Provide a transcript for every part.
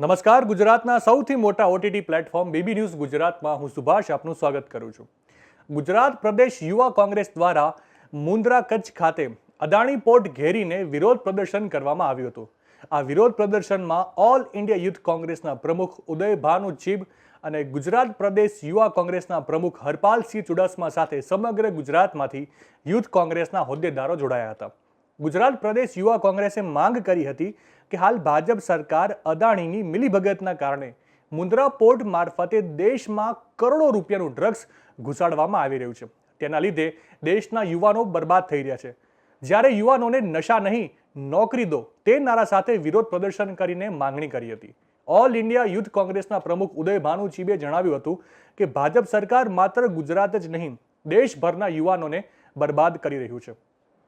નમસ્કાર, ગુજરાતના સૌથી મોટા ઓટીટી પ્લેટફોર્મ બીબી ન્યૂઝ ગુજરાતમાં હું સુભાષ આપનું સ્વાગત કરું છું. ગુજરાત પ્રદેશ યુવા કોંગ્રેસ દ્વારા મુન્દ્રા કચ્છ ખાતે અદાણી પોર્ટ ઘેરીને વિરોધ પ્રદર્શન કરવામાં આવ્યું હતું. આ વિરોધ પ્રદર્શનમાં ઓલ ઇન્ડિયા યુથ કોંગ્રેસના પ્રમુખ ઉદય ભાનુ ચીબ અને ગુજરાત પ્રદેશ યુવા કોંગ્રેસના પ્રમુખ હરપાલસિંહ ચુડાસમા સાથે સમગ્ર ગુજરાતમાંથી યુથ કોંગ્રેસના હોદ્દેદારો જોડાયા હતા. ગુજરાત પ્રદેશ યુવા કોંગ્રેસે માંગ કરી હતી કે હાલ ભાજપ સરકાર અદાણીની મિલીભગતના કારણે મુન્દ્રા પોર્ટ મારફતે દેશમાં કરોડો રૂપિયાનું ડ્રગ્સ ઘુસાડવામાં આવી રહ્યું છે. તેના લીધે દેશના યુવાનો બરબાદ થઈ રહ્યા છે. જ્યારે યુવાનોને નશા નહીં, નોકરી દો, તે નારા સાથે વિરોધ પ્રદર્શન કરીને માંગણી કરી હતી. ઓલ ઇન્ડિયા યુથ કોંગ્રેસના પ્રમુખ ઉદય ભાનુચીબે જણાવ્યું હતું કે ભાજપ સરકાર માત્ર ગુજરાત જ નહીં, દેશભરના યુવાનોને બરબાદ કરી રહ્યું છે.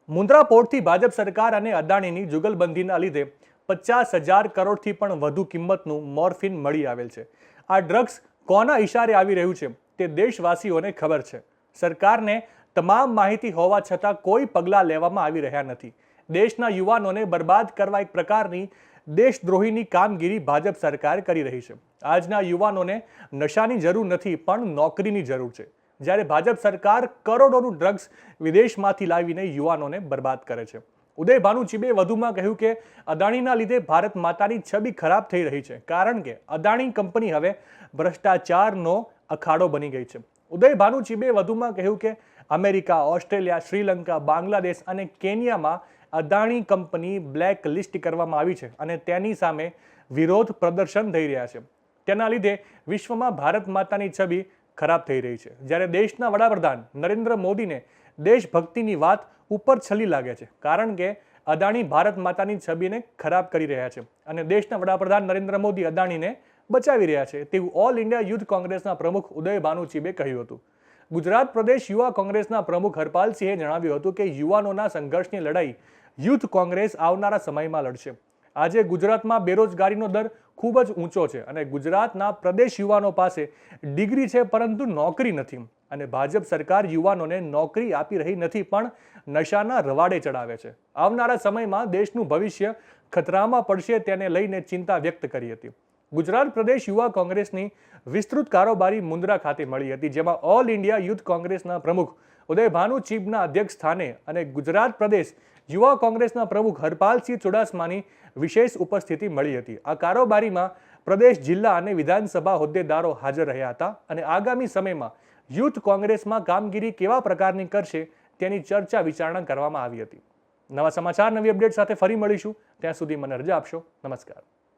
મુન્દ્રા પોર્ટથી ભાજપ સરકાર અને અદાણીની જુગલબંધીના લીધે પચાસ હજાર કરોડથી પણ વધુ કિંમતનું મોર્ફિન મળી આવેલ છે. આ ડ્રગ્સ કોના ઇશારે આવી રહ્યું છે તે દેશવાસીઓને ખબર છે. સરકારને તમામ માહિતી હોવા છતાં કોઈ પગલાં લેવામાં આવી રહ્યા નથી. દેશના યુવાનોને બરબાદ કરવા એક પ્રકારની દેશદ્રોહીની કામગીરી ભાજપ સરકાર કરી રહી છે. આજના યુવાનોને નશાની જરૂર નથી પણ નોકરીની જરૂર છે. જ્યારે ભાજપ સરકાર કરોડોનું ડ્રગ્સ વિદેશમાંથી લાવીને યુવાનોને બરબાદ કરે છે. ઉદય ભાનુચીબે વધુમાં કહ્યું કે, અદાણીના લીધે ભારત માતાની છબી ખરાબ થઈ રહી છે, કારણ કે અદાણી કંપની હવે ભ્રષ્ટાચારનો અખાડો બની ગઈ છે. ઉદય ભાનુચીબે વધુમાં કહ્યું કે, અમેરિકા, ઓસ્ટ્રેલિયા, શ્રીલંકા, બાંગ્લાદેશ અને કેન્યામાં અદાણી કંપની બ્લેક લિસ્ટ કરવામાં આવી છે અને તેની સામે વિરોધ પ્રદર્શન થઈ રહ્યા છે. તેના લીધે વિશ્વમાં ભારત માતાની છબી ખરાબ થઈ રહી છે. જ્યારે દેશના વડાપ્રધાન નરેન્દ્ર મોદીને દેશભક્તિની વાત ઉપર છલી લાગે છે, કારણ કે અદાણી ભારત માતાની છબીને ખરાબ કરી રહ્યા છે અને દેશના વડાપ્રધાન નરેન્દ્ર મોદી અદાણીને બચાવી રહ્યા છે તેવું ઓલ ઇન્ડિયા યુથ કોંગ્રેસના પ્રમુખ ઉદય ભાનુચીબે કહ્યું હતું. ગુજરાત પ્રદેશ યુવા કોંગ્રેસના પ્રમુખ હરપાલસિંહે જણાવ્યું હતું કે યુવાનોના સંઘર્ષની લડાઈ યુથ કોંગ્રેસ આવનારા સમયમાં લડશે. આજે ગુજરાતમાં બેરોજગારીનો દર ખૂબ જ ઊંચો છે અને ગુજરાતના પ્રદેશ યુવાનો પાસે ડિગ્રી છે પરંતુ નોકરી નથી. અને ભાજપ સરકાર યુવાનોને નોકરી આપી રહી નથી પણ નશાના રવાડે ચડાવે છે. આવનારા સમયમાં દેશનું ભવિષ્ય ખતરામાં પડશે તેને લઈને ચિંતા વ્યક્ત કરી હતી. ગુજરાત પ્રદેશ યુવા કોંગ્રેસની વિસ્તૃત કારોબારી મુન્દ્રા ખાતે મળી હતી, જેમાં ઓલ ઇન્ડિયા યુથ કોંગ્રેસના પ્રમુખ ઉદય ભાનુ ચીબના અધ્યક્ષ સ્થાને અને ગુજરાત પ્રદેશ યુવા કોંગ્રેસના પ્રમુખ હરપાલસિંહ ચુડાસમાની વિશેષ ઉપસ્થિતિ મળી હતી. આ કારોબારીમાં પ્રદેશ જિલ્લા અને વિધાનસભા હોદ્દેદારો હાજર રહ્યા હતા અને આગામી સમયમાં યુથ કોંગ્રેસમાં કામગીરી કેવા પ્રકારની કરશે તેની ચર્ચા વિચારણા કરવામાં આવી હતી. નવા સમાચાર, નવી અપડેટ સાથે ફરી મળીશું. ત્યાં સુધી મને રજા આપશો. નમસ્કાર.